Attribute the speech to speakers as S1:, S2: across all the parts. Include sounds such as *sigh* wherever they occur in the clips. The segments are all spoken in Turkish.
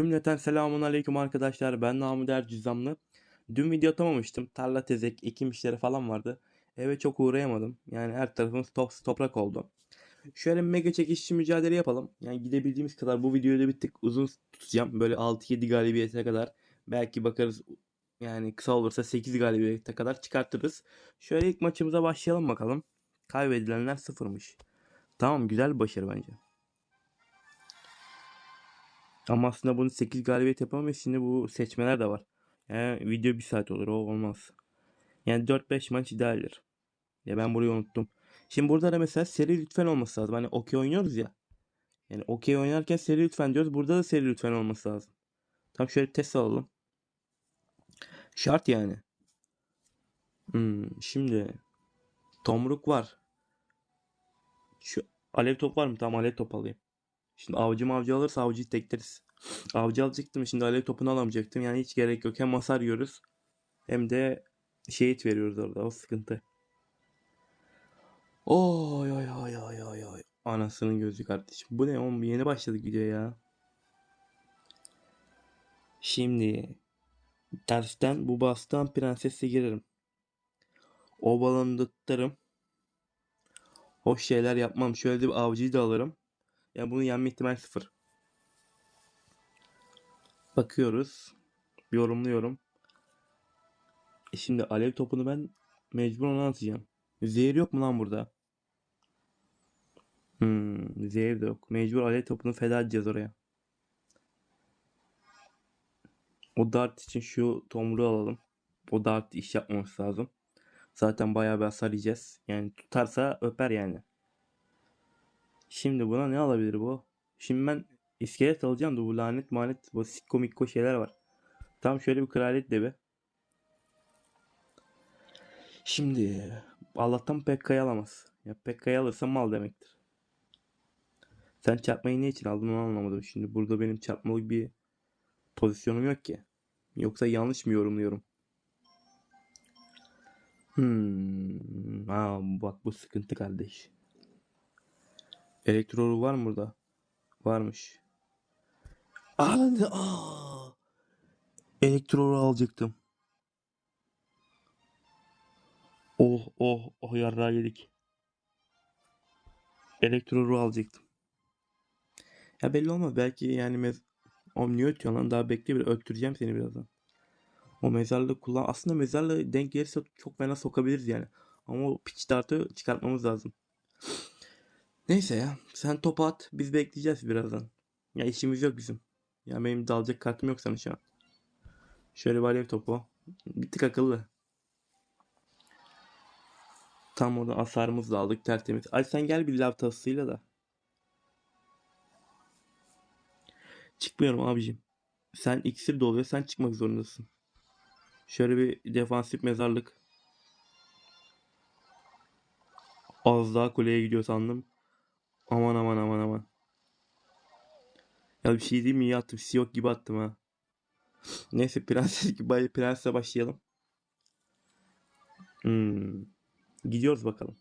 S1: Cümleten selamun aleyküm arkadaşlar. Ben Namı Der Cüzamlı. Dün video atamamıştım. Tarla tezek, ekim işleri falan vardı. Eve çok uğrayamadım. Yani her tarafımız top, toprak oldu. Şöyle mega çekişçi mücadele yapalım. Yani gidebildiğimiz kadar bu videoyu da bir tık uzun tutacağım. Böyle 6-7 galibiyete kadar. Belki bakarız yani kısa olursa 8 galibiyete kadar çıkartırız. Şöyle ilk maçımıza başlayalım bakalım. Kaybedilenler sıfırmış. Tamam güzel bir başarı bence. Ama aslında bunu 8 galibiyet yapamayız. Şimdi bu seçmeler de var. Yani video bir saat olur. O olmaz. Yani 4-5 maç idealdir. Ya ben burayı unuttum. Şimdi burada da mesela seri lütfen olması lazım. Hani okey oynuyoruz ya. Yani okey oynarken seri lütfen diyoruz. Burada da seri lütfen olması lazım. Tam şöyle test alalım. Şart yani. Hmm, şimdi tomruk var. Şu alev top var mı? Tamam alev top alayım. Şimdi avcı avcı alırsa avcıyı tekleriz. Avcı alacaktım şimdi alev topunu alamayacaktım. Yani hiç gerek yok. Hem hasar yiyoruz hem de şehit veriyoruz orada. O sıkıntı. Oy oy oy oy oy oy. Anasının gözü kardeşim. Bu ne oğlum yeni başladık video ya. Şimdi tersten bu bastan prensesle girerim. O balonu tutarım. Hoş şeyler yapmam. Şöyle bir avcıyı da alırım. Yani bunu yenme ihtimal sıfır. Bakıyoruz. Yorumluyorum. E şimdi alev topunu ben mecbur ona atacağım. Zehir yok mu lan burada? Hmm, zehir de yok. Mecbur alev topunu feda edeceğiz oraya. O dart için şu tomruğu alalım. O dart iş yapmaması lazım. Zaten bayağı bir hasar yiyeceğiz. Yani tutarsa öper yani. Şimdi buna ne alabilir bu? Şimdi ben iskelet alacağım da bu lanet manet bu sikko mikko şeyler var. Tam şöyle bir kraliyet de be. Şimdi Allah'tan Pekka'yı alamaz. Ya Pekka'yı alırsa mal demektir. Sen çarpmayı ne için aldın onu anlamadım. Şimdi burada benim çarpmalık bir pozisyonum yok ki. Yoksa yanlış mı yorumluyorum? Hmm. Aa, bak bu sıkıntı kardeş. Elektro var mı burada? Varmış. Aa, aa. Elektro alacaktım. Oh oh oh yarrağı yedik. Elektro alacaktım. Ya belli olmaz. Belki yani mez Oğlum niye lan? Daha bekle bir öttüreceğim seni birazdan. O mezarlığı kullan. Aslında mezarlığı denk gelirse çok fena sokabiliriz yani. Ama o piç dartı çıkartmamız lazım. Neyse ya. Sen topu at. Biz bekleyeceğiz birazdan. Ya işimiz yok bizim. Ya benim dalacak kartım yok sana şu an. Şöyle bir alev topu. Bir tık akıllı. Tam orada hasarımızı da aldık tertemiz. Ay sen gel bir lav tasıyla da. Çıkmıyorum abicim. Sen iksir doluyor sen çıkmak zorundasın. Şöyle bir defansif mezarlık. Az daha kuleye gidiyor sandım. Aman aman aman aman. Ya bir şey değil mi? İyi attım. Siyok gibi attım ha. Neyse prenses gibi prensle başlayalım. Hmm. Gidiyoruz bakalım.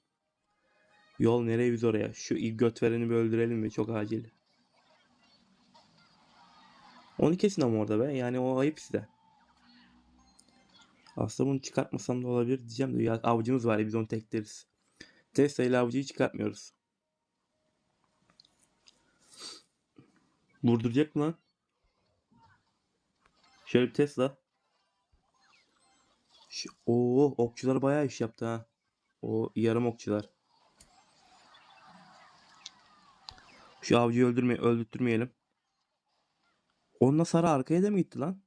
S1: Yol nereye biz oraya. Şu ilk göt vereni bir öldürelim mi? Çok acil. Onu kesin ama orada be. Yani o ayıp size. Aslında bunu çıkartmasam da olabilir diyeceğim de ya avcımız var ya biz onu tekleriz. Tesla ile avcıyı çıkartmıyoruz. Vurduracak mı lan? Şöyle bir Tesla. Oo, okçular bayağı iş yaptı ha. O yarım okçular. Şu avcıyı öldürme öldürtmeyelim. Onunla Sara arkaya da mı gitti lan?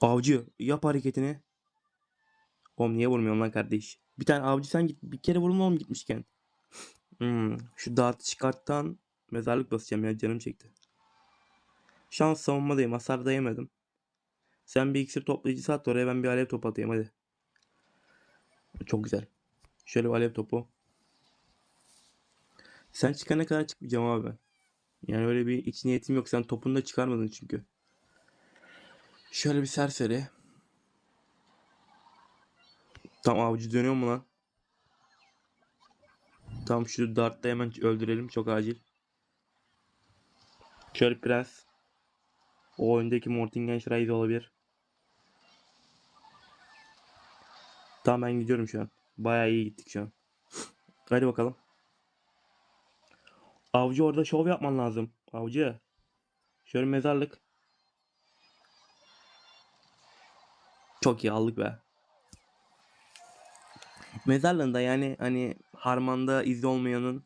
S1: Avcı yap hareketini. Oğlum niye vurmuyorsun lan kardeş? Bir tane avcı sen git. Bir kere vurun oğlum gitmişken. Hmm, şu dağıtı çıkarttan mezarlık basacağım ya canım çekti. Şans savunmadayım. Hasar da yemedim. Sen bir iksir toplayıcısı at oraya ben bir alev topu atayım hadi. Çok güzel. Şöyle bir alev topu. Sen çıkana kadar çıkmayacağım abi. Yani öyle bir iç niyetim yok. Sen topunu da çıkarmadın çünkü. Şöyle bir serseri. Tam avcı dönüyor mu lan? Tam şu dartla hemen öldürelim. Çok acil. Şöyle prens. O öndeki Mortingen Rise olabilir. Tamam ben gidiyorum şu an. Bayağı iyi gittik şu an. Hadi bakalım. Avcı orada şov yapman lazım. Avcı. Şöyle mezarlık. Çok iyi aldık be. Mezarlığında yani hani harmanda izi olmayanın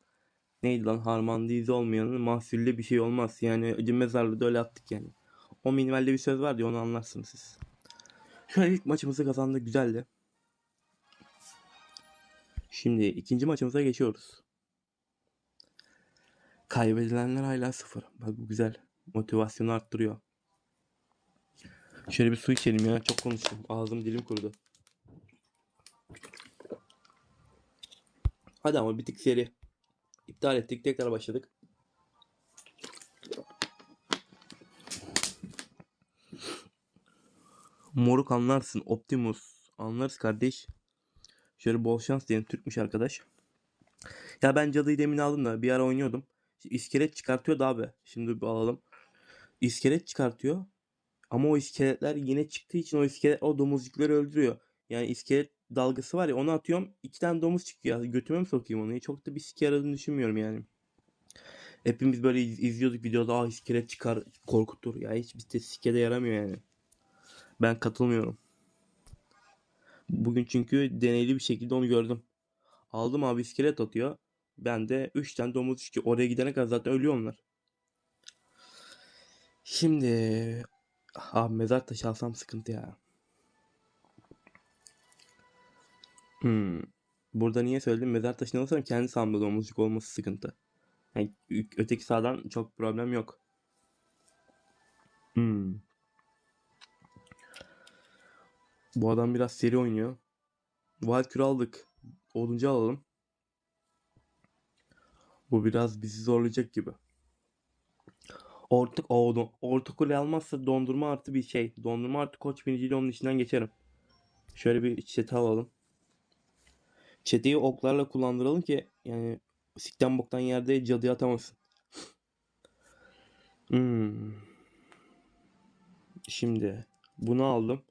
S1: neydi lan harmanda izi olmayanın mahsulle bir şey olmaz. Yani mezarlığı öyle attık yani. O minimalde bir söz var ya onu anlarsınız siz. Şöyle ilk maçımızı kazandık güzeldi. Şimdi ikinci maçımıza geçiyoruz. Kaybedilenler hala sıfır. Bak bu güzel. Motivasyonu arttırıyor. Şöyle bir su içelim ya. Çok konuştum. Ağzım dilim kurudu. Hadi ama bir tık seri. İptal ettik. Tekrar başladık. Moruk anlarsın. Optimus. Anlarız kardeş. Şöyle bol şans diyelim. Türkmüş arkadaş. Ya ben cadıyı demin aldım da bir ara oynuyordum. İskelet çıkartıyordu abi. Şimdi bir alalım. İskelet çıkartıyor. Ama o iskeletler yine çıktığı için o iskelet o domuzcukları öldürüyor. Yani iskelet dalgası var ya onu atıyorum. iki tane domuz çıkıyor. Götüme mi sokayım onu? Çok da bir sike yaradığını düşünmüyorum yani. Hepimiz böyle iz- izliyorduk videoda ah iskelet çıkar korkutur. Ya hiç bir sike de yaramıyor yani. Ben katılmıyorum. Bugün çünkü deneyli bir şekilde onu gördüm. Aldım abi iskelet atıyor. Ben de 3 tane domuz çıkıyor. Oraya gidene kadar zaten ölüyor onlar. Şimdi abi mezar taşı alsam sıkıntı ya. Hmm. Burada niye söyledim? Mezar taşını alırsam kendi sağımda domuzcuk olması sıkıntı. Yani öteki sağdan çok problem yok. Hmm. Bu adam biraz seri oynuyor. Valkür aldık. Oduncu alalım. Bu biraz bizi zorlayacak gibi. Orta, o, orta kule almazsa dondurma artı bir şey. Dondurma artı koç biniciyle onun içinden geçerim. Şöyle bir çete alalım. Çeteyi oklarla kullandıralım ki yani sikten boktan yerde cadıya atamasın. Hmm. Şimdi bunu aldım.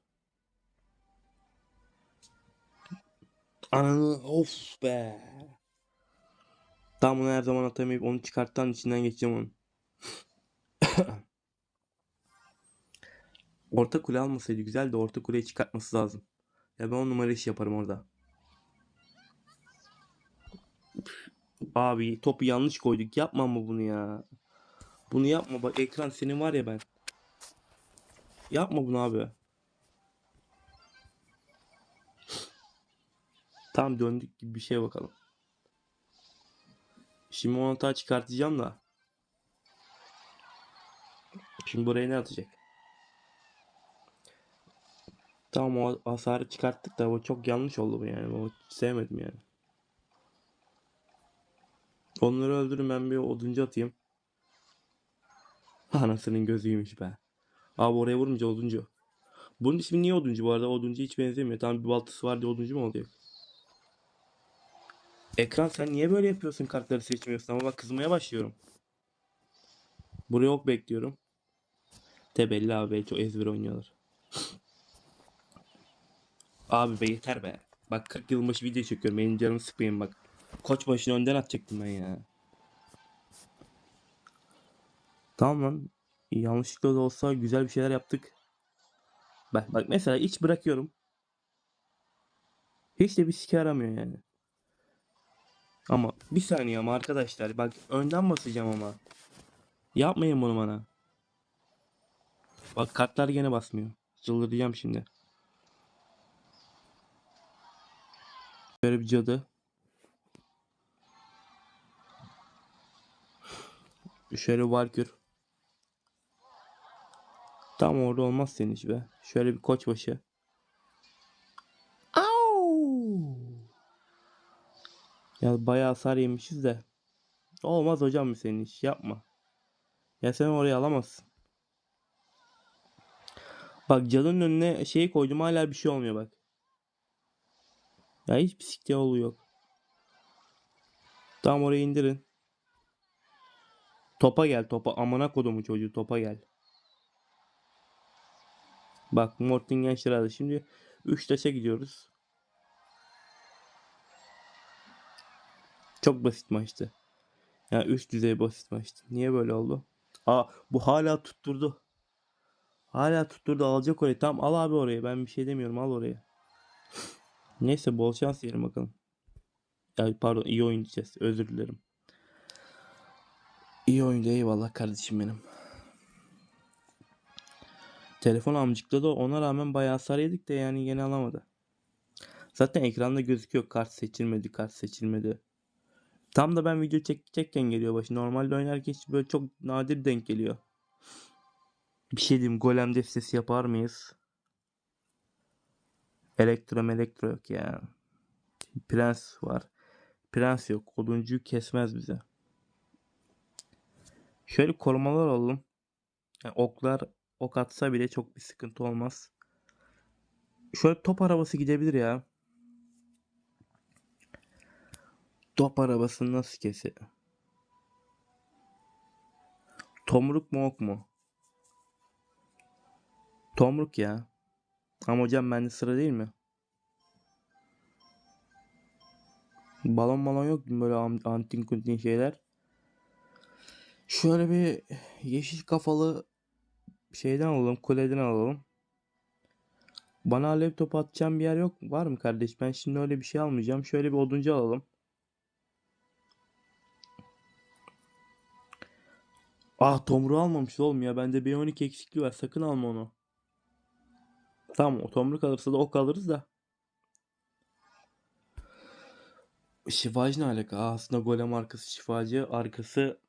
S1: Ananı of be. Tam bunu her zaman atamayıp onu çıkarttan içinden geçeceğim onun. *coughs* Orta kule almasaydı güzel de orta kuleyi çıkartması lazım. Ya ben on numara iş yaparım orada. Abi topu yanlış koyduk. Yapma mı bunu ya? Bunu yapma bak ekran senin var ya ben. Yapma bunu abi. Tam döndük gibi bir şey bakalım. Şimdi hata çıkartacağım da. Şimdi buraya ne atacak? Tamam o hasarı çıkarttık da o çok yanlış oldu bu yani. O sevmedim yani. Onları öldürün ben bir oduncu atayım. *laughs* Anasının gözüymüş be. Abi oraya vurunca oduncu. Bunun ismi niye oduncu bu arada? Oduncu hiç benzemiyor. Tamam bir baltası var diye oduncu mu olacak? Ekran sen niye böyle yapıyorsun kartları seçmiyorsun ama bak kızmaya başlıyorum. Buraya ok bekliyorum. Tebelli abi çok ezber oynuyorlar. *laughs* Abi be yeter be. Bak 40 yıl başı video çekiyorum. Benim canımı sıkmayın bak. Koç başını önden atacaktım ben ya. Tamam lan. Yanlışlıkla da olsa güzel bir şeyler yaptık. Bak bak mesela hiç bırakıyorum. Hiç de bir sike aramıyor yani. Ama bir saniye ama arkadaşlar bak önden basacağım ama. Yapmayın bunu bana. Bak kartlar gene basmıyor. Çıldıracağım şimdi. Böyle bir cadı. Şöyle Valkür. Tam orada olmaz senin iş be. Şöyle bir koçbaşı. Au! Ya bayağı hasar yemişiz de. Olmaz hocam senin iş? Yapma. Ya sen oraya alamazsın. Bak cadının önüne şey koydum hala bir şey olmuyor bak. Ya hiç bisiklet yolu yok. Tamam oraya indirin. Topa gel topa. Amına kodumu çocuğu topa gel. Bak Mortingen Şırar'da şimdi 3 taşa gidiyoruz. Çok basit maçtı. Yani üst düzey basit maçtı. Niye böyle oldu? Aa bu hala tutturdu. Hala tutturdu alacak orayı. Tamam al abi orayı. Ben bir şey demiyorum al orayı. Neyse bol şans diyelim bakalım. Ya pardon iyi oyun diyeceğiz. Özür dilerim. İyi oyundu eyvallah kardeşim benim. Telefon amcıkladı ona rağmen bayağı hasar yedik de yani yine alamadı. Zaten ekranda gözüküyor kart seçilmedi kart seçilmedi. Tam da ben video çekecekken geliyor başı. Normalde oynarken hiç böyle çok nadir denk geliyor. Bir şey diyeyim golem destesi yapar mıyız? Elektro elektro yok ya. Prens var. Prens yok. Oduncuyu kesmez bize. Şöyle korumalar alalım. Yani oklar ok atsa bile çok bir sıkıntı olmaz. Şöyle top arabası gidebilir ya. Top arabasını nasıl kesi? Tomruk mu ok mu? Tomruk ya. Ama hocam bende sıra değil mi? Balon balon yok mu böyle antin kuntin şeyler? Şöyle bir yeşil kafalı şeyden alalım, kuleden alalım. Bana alev topu atacağım bir yer yok var mı kardeş? Ben şimdi öyle bir şey almayacağım. Şöyle bir oduncu alalım. Ah tomruğu almamış oğlum ya. Bende B12 eksikliği var. Sakın alma onu. Tamam o tomruk alırsa da ok alırız da. Şifacı ne alaka? Aa, aslında golem arkası şifacı. Arkası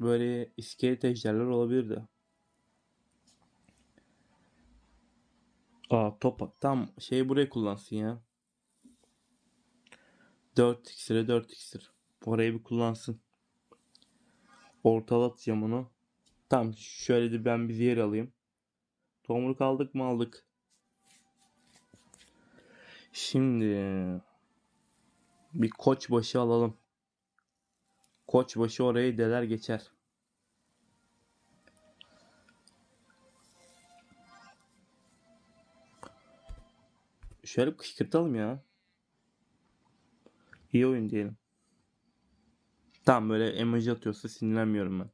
S1: böyle iskelet ejderler olabilirdi. Aa top tam şeyi buraya kullansın ya. 4 iksire 4 iksir. Orayı bir kullansın. Ortalatacağım onu. Tamam şöyle de ben bir yer alayım. Tomruk aldık mı aldık. Şimdi bir koçbaşı alalım. Koçbaşı orayı deler geçer. Şöyle kışkırtalım ya. İyi oyun diyelim. Tamam böyle emoji atıyorsa sinirlenmiyorum ben.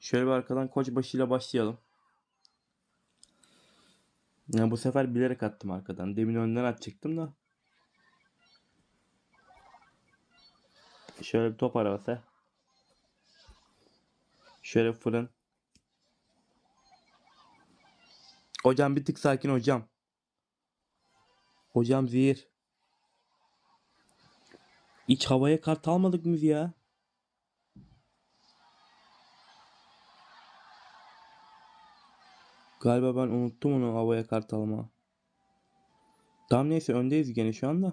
S1: Şöyle bir arkadan koçbaşıyla başlayalım. Ya bu sefer bilerek attım arkadan. Demin önden atacaktım da. Şöyle bir top arabası. Şöyle fırın. Hocam bir tık sakin hocam. Hocam zehir. İç havaya kart almadık mı ya? Galiba ben unuttum onu havaya kart alma. Tamam neyse öndeyiz gene şu anda.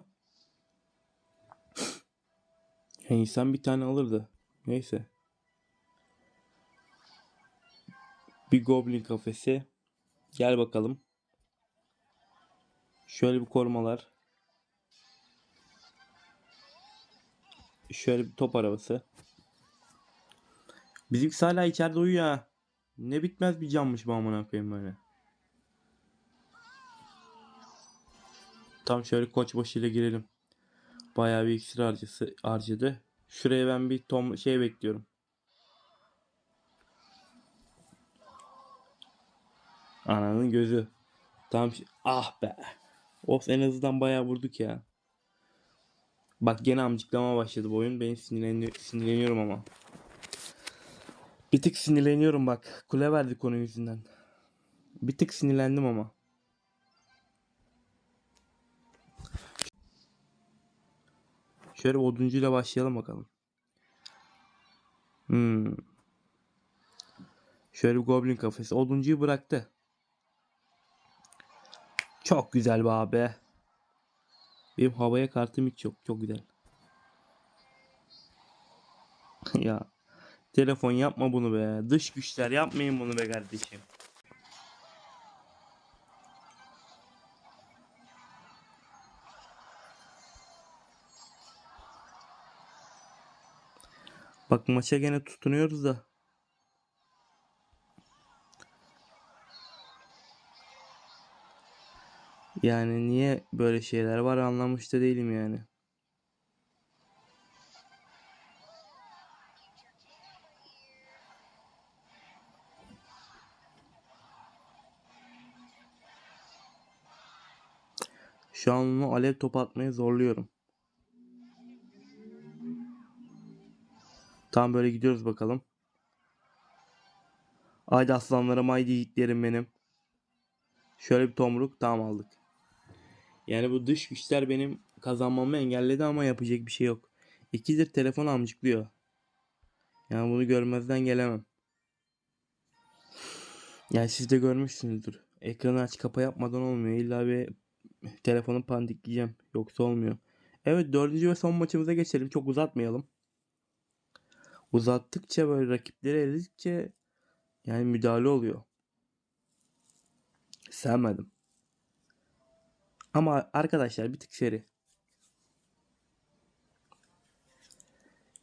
S1: Ya insan bir tane alırdı. Neyse. Bir goblin kafesi. Gel bakalım. Şöyle bir korumalar. Şöyle bir top arabası. Bizimkisi hala içeride uyuyor. Ne bitmez bir cammış bu amına koyayım böyle. Tam şöyle koç başıyla girelim. Bayağı bir iksir harcısı harcadı. Şuraya ben bir tom şey bekliyorum. Ananın gözü. Tam ah be. Of en azından bayağı vurduk ya. Bak gene amcıklama başladı bu oyun. Ben sinirleni sinirleniyorum ama. Bir tık sinirleniyorum bak. Kule verdik onun yüzünden. Bir tık sinirlendim ama. Şöyle oduncuyla başlayalım bakalım. Hmm. Şöyle bir goblin kafesi. Oduncuyu bıraktı. Çok güzel be abi. Benim havaya kartım hiç yok. Çok güzel. *laughs* ya. Telefon yapma bunu be. Dış güçler yapmayın bunu be kardeşim. Bak maça gene tutunuyoruz da. Yani niye böyle şeyler var anlamış da değilim yani. Şu an onu alev top atmaya zorluyorum. Tam böyle gidiyoruz bakalım. Haydi aslanlarım haydi yiğitlerim benim. Şöyle bir tomruk tam aldık. Yani bu dış güçler benim kazanmamı engelledi ama yapacak bir şey yok. İkidir telefon amcıklıyor. Yani bunu görmezden gelemem. Yani siz de görmüşsünüzdür. Ekranı aç kapa yapmadan olmuyor. İlla bir telefonu pandikleyeceğim. Yoksa olmuyor. Evet dördüncü ve son maçımıza geçelim. Çok uzatmayalım. Uzattıkça böyle rakipleri eledikçe yani müdahale oluyor. Sevmedim. Ama arkadaşlar bir tık seri.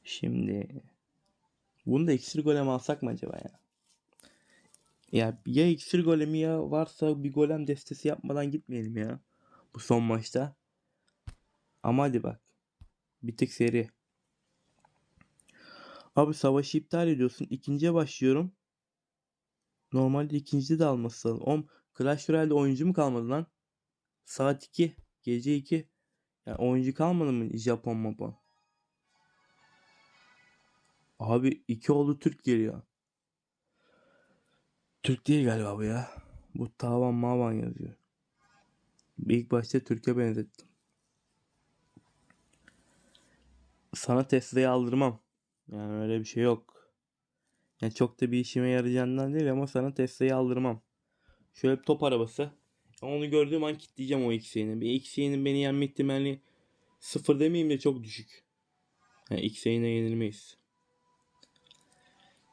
S1: Şimdi bunu da iksir golem alsak mı acaba ya? Ya ya iksir golemi ya varsa bir golem destesi yapmadan gitmeyelim ya. Bu son maçta. Ama hadi bak. Bir tık seri. Abi savaşı iptal ediyorsun. İkinciye başlıyorum. Normalde ikincide de alması lazım. Oğlum Clash Royale'de oyuncu mu kalmadı lan? Saat 2. Gece 2. Yani oyuncu kalmadı mı Japon mapon? Abi 2 oldu Türk geliyor. Türk değil galiba bu ya. Bu tavan mavan yazıyor. İlk başta Türk'e benzettim. Sana Tesla'yı aldırmam. Yani öyle bir şey yok. Yani çok da bir işime yarayacağından değil ama sana Tesla'yı aldırmam. Şöyle bir top arabası. Onu gördüğüm an kilitleyeceğim o X'ini. Bir X'inin beni yenme ihtimali sıfır demeyeyim de çok düşük. Yani X'ine yenilmeyiz.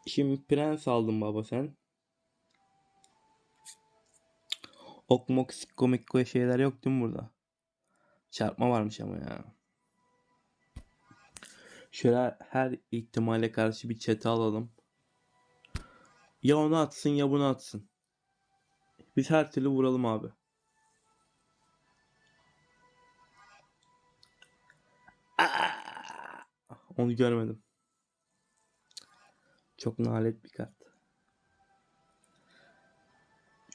S1: Şimdi prens aldın baba sen. Ok mok sikko mikko şeyler yok değil mi burada? Çarpma varmış ama ya. Şöyle her ihtimale karşı bir çete alalım. Ya onu atsın ya bunu atsın. Biz her türlü vuralım abi. Aa! Onu görmedim. Çok nalet bir kart.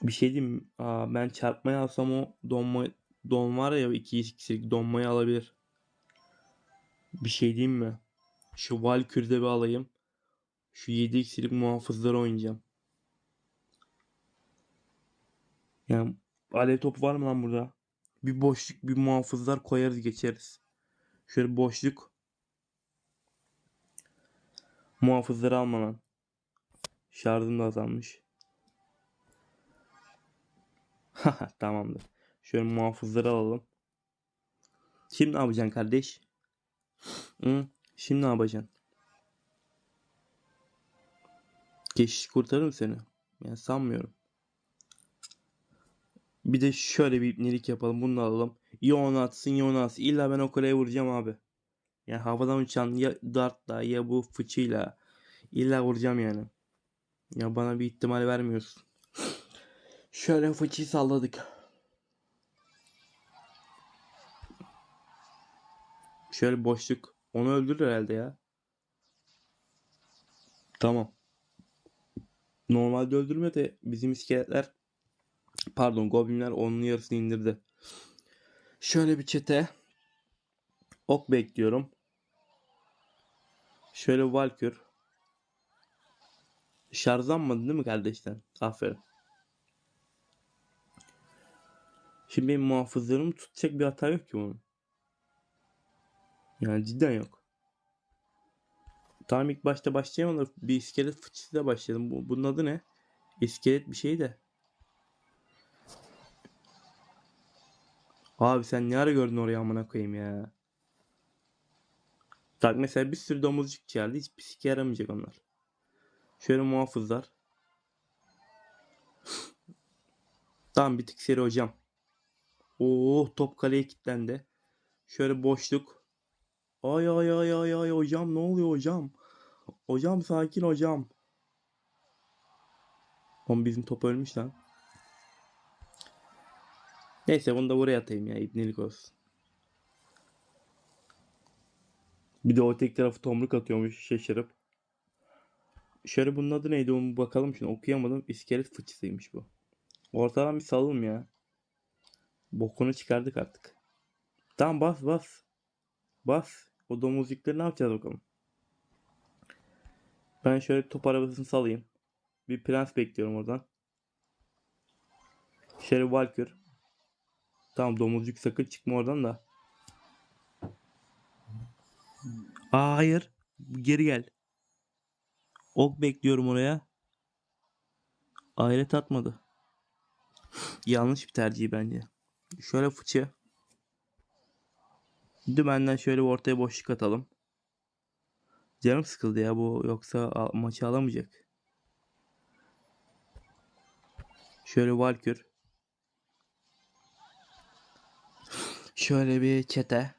S1: Bir şey diyeyim? Aa, ben çarpmayı alsam o donma don var ya 2 kişilik donmayı alabilir. Bir şey diyeyim mi? Şu Valkyrie'de bir alayım. Şu 7 kişilik muhafızları oynayacağım. Yani alev topu var mı lan burada? Bir boşluk bir muhafızlar koyarız geçeriz. Şöyle boşluk. Muhafızları alma lan. Şarjım da azalmış. *laughs* Tamamdır. Şöyle muhafızları alalım. Şimdi ne yapacaksın kardeş? Hı? Şimdi ne yapacaksın? Geçiş kurtarır mı seni? Yani sanmıyorum. Bir de şöyle bir ipnelik yapalım. Bunu alalım. Ya onu atsın ya onu atsın. İlla ben o kuleye vuracağım abi. Yani havadan uçan ya dartla ya bu fıçıyla. İlla vuracağım yani. Ya bana bir ihtimal vermiyorsun. *sniffs* Şöyle fıçıyı salladık. Şöyle boşluk. Onu öldürür herhalde ya. Tamam. Normalde öldürme de bizim iskeletler pardon goblinler onun yarısını indirdi. Şöyle bir çete ok bekliyorum. Şöyle Valkür. Şarjlanmadı değil mi kardeşler? Aferin. Şimdi benim muhafızlarımı tutacak bir hata yok ki bunun. Yani cidden yok. Tamam ilk başta başlayamadım. Bir iskelet fıçısıyla başladım. Bu, bunun adı ne? İskelet bir şey de. Abi sen ne ara gördün oraya amına koyayım ya. Bak mesela bir sürü domuzcuk geldi. Hiçbir sike yaramayacak onlar. Şöyle muhafızlar. tamam bir tık seri hocam. Oo top kaleye kilitlendi. Şöyle boşluk. Ay ay ay ay ay hocam ne oluyor hocam? Hocam sakin hocam. Oğlum bizim top ölmüş lan. Neyse bunu da buraya atayım ya ibnelik olsun. Bir de o tek tarafı tomruk atıyormuş şaşırıp. Şöyle bunun adı neydi onu bakalım şimdi okuyamadım. İskelet fıçısıymış bu. Ortadan bir salalım ya. Bokunu çıkardık artık. Tamam bas bas. Bas. O domuzcukları ne yapacağız bakalım. Ben şöyle top arabasını salayım. Bir prens bekliyorum oradan. Şöyle Valkür. Tamam domuzcuk sakın çıkma oradan da. Aa, hayır. Geri gel. Ok bekliyorum oraya. Ahiret atmadı. *gasps* Yanlış bir tercih bence. Şöyle fıçı. Dümenden şöyle bir ortaya boşluk atalım. Canım sıkıldı ya bu yoksa maçı alamayacak. Şöyle Valkür. Şöyle bir çete.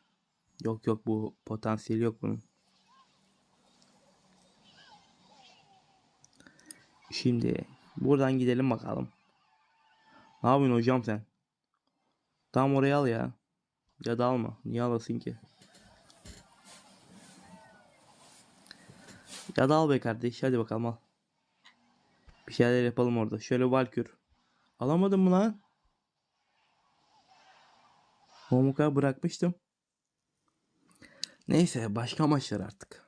S1: Yok yok bu potansiyeli yok bunun. Şimdi buradan gidelim bakalım. Ne yapıyorsun hocam sen? Tam oraya al ya. Ya da alma. Niye alasın ki? Ya da al be kardeş. Hadi bakalım al. Bir şeyler yapalım orada. Şöyle Valkür. Alamadın mı lan? Homuka bırakmıştım. Neyse başka maçlar artık.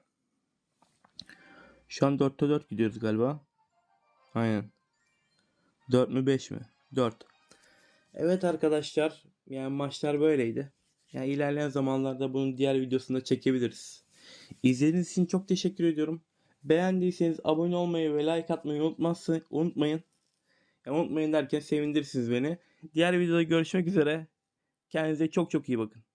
S1: Şu an 4'te 4 gidiyoruz galiba. Aynen. 4 mü 5 mi? 4. Evet arkadaşlar. Yani maçlar böyleydi. Yani ilerleyen zamanlarda bunun diğer videosunu da çekebiliriz. İzlediğiniz için çok teşekkür ediyorum. Beğendiyseniz abone olmayı ve like atmayı unutmazsın, unutmayın. Ya unutmayın derken sevindirirsiniz beni. Diğer videoda görüşmek üzere. Kendinize çok çok iyi bakın.